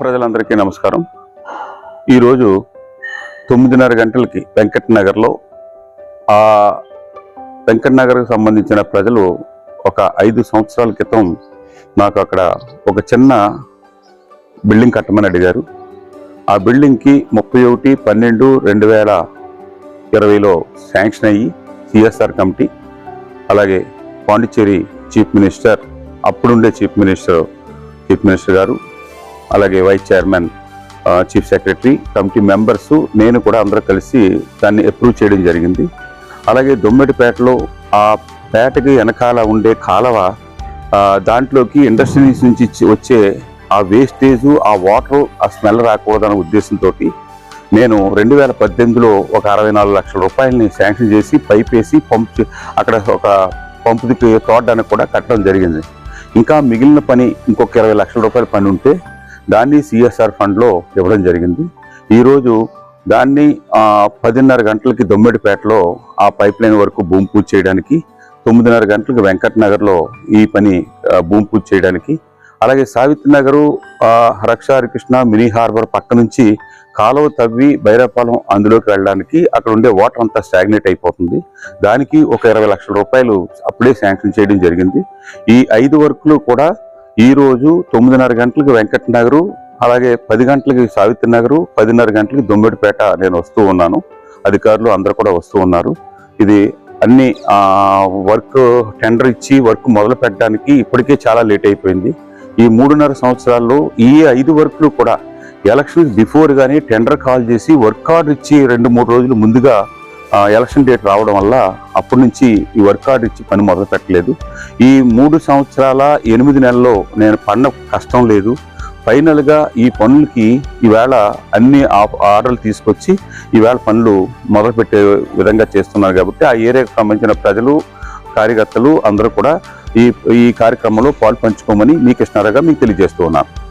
ప్రజలందరికీ నమస్కారం. ఈరోజు తొమ్మిదిన్నర గంటలకి వెంకట్ నగర్లో ఆ వెంకట్ నగర్కి సంబంధించిన ప్రజలు ఒక ఐదు సంవత్సరాల క్రితం నాకు అక్కడ ఒక చిన్న బిల్డింగ్ కట్టమని అడిగారు. ఆ బిల్డింగ్కి ముప్పై ఒకటి పన్నెండు రెండు వేల ఇరవైలో శాంక్షన్ అయ్యి సిఎస్ఆర్ కమిటీ అలాగే Pondicherry chief minister అప్పుడుండే chief minister chief minister garu అలాగే vice chairman chief secretary committee members నేను కూడా అందరూ కలిసి దాన్ని అప్రూవ్ చేయడం జరిగింది. అలాగే దొమ్మిడిపేటలో ఆ పేటకి వెనకాల ఉండే కాలవ దాంట్లోకి ఇండస్ట్రీస్ నుంచి ఇచ్చి- వచ్చే ఆ వేస్టేజ్ ఆ వాటర్ ఆ స్మెల్ రాకూడదన్న ఉద్దేశంతో నేను రెండు వేల పద్దెనిమిదిలో ఒక అరవై నాలుగు లక్షల రూపాయలని శాంక్షన్ చేసి పైప్ వేసి పంప్ అక్కడ ఒక పంపు తోడడానికి కూడా కట్టడం జరిగింది. ఇంకా మిగిలిన పని ఇంకొక ఇరవై లక్షల రూపాయల పని ఉంటే దాన్ని సిఎస్ఆర్ ఫండ్లో ఇవ్వడం జరిగింది. ఈరోజు దాన్ని పదిన్నర గంటలకి దొమ్మిడిపేటలో ఆ పైప్ లైన్ వరకు భూమి పూజ చేయడానికి తొమ్మిదిన్నర గంటలకు వెంకటనగర్లో ఈ పని భూమి పూజ చేయడానికి అలాగే సావిత్రి నగరు రక్ష హరికృష్ణ మినీ హార్బర్ పక్క నుంచి కాలువ తవ్వి బైరాపాలెం అందులోకి వెళ్ళడానికి అక్కడ ఉండే వాటర్ అంతా స్టాగ్నేట్ అయిపోతుంది. దానికి ఒక ఇరవై లక్షల రూపాయలు అప్పుడే శాంక్షన్ చేయడం జరిగింది. ఈ ఐదు వర్కులు కూడా ఈ రోజు తొమ్మిదిన్నర గంటలకు వెంకట నగరు అలాగే పది గంటలకి సావిత్రి నగరు పదిన్నర గంటలకి దొమ్మిడిపేట నేను వస్తూ ఉన్నాను. అధికారులు అందరు కూడా వస్తూ ఉన్నారు. ఇది అన్ని వర్క్ టెండర్ ఇచ్చి వర్క్ మొదలు పెట్టడానికి ఇప్పటికే చాలా లేట్ అయిపోయింది. ఈ మూడున్నర సంవత్సరాల్లో ఈ ఐదు వర్క్లు కూడా ఎలక్షన్ బిఫోర్ కానీ టెండర్ కాల్ చేసి వర్క్ కార్డు ఇచ్చి రెండు మూడు రోజులు ముందుగా ఎలక్షన్ డేట్ రావడం వల్ల అప్పటి నుంచి ఈ వర్క్ ఆర్డర్ ఇచ్చి పని మొదలు పెట్టలేదు. ఈ మూడు సంవత్సరాల ఎనిమిది నెలల్లో నేను పడిన కష్టం లేదు. ఫైనల్గా ఈ పనులకి ఈవేళ అన్ని ఆ- ఆర్డర్లు తీసుకొచ్చి ఈవేళ పనులు మొదలుపెట్టే విధంగా చేస్తున్నారు కాబట్టి ఆ ఏరియాకు సంబంధించిన ప్రజలు కార్యకర్తలు అందరూ కూడా ఈ ఈ కార్యక్రమంలో పాలు పంచుకోమని మీ కృష్ణారావుగా మీకు తెలియజేస్తూ ఉన్నాను.